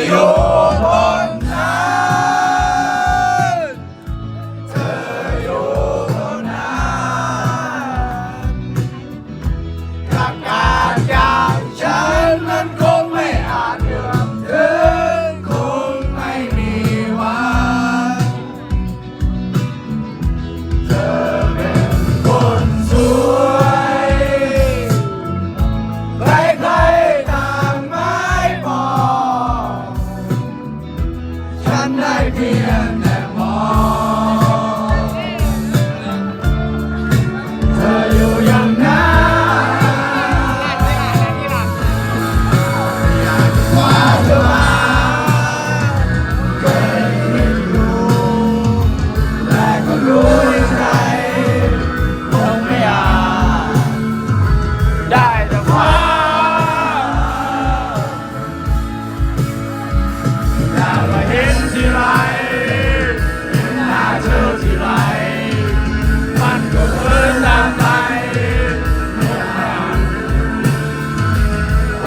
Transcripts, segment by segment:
没有。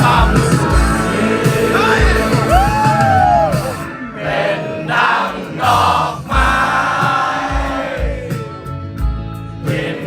ความสุเป็นดังดอกไม้เป็น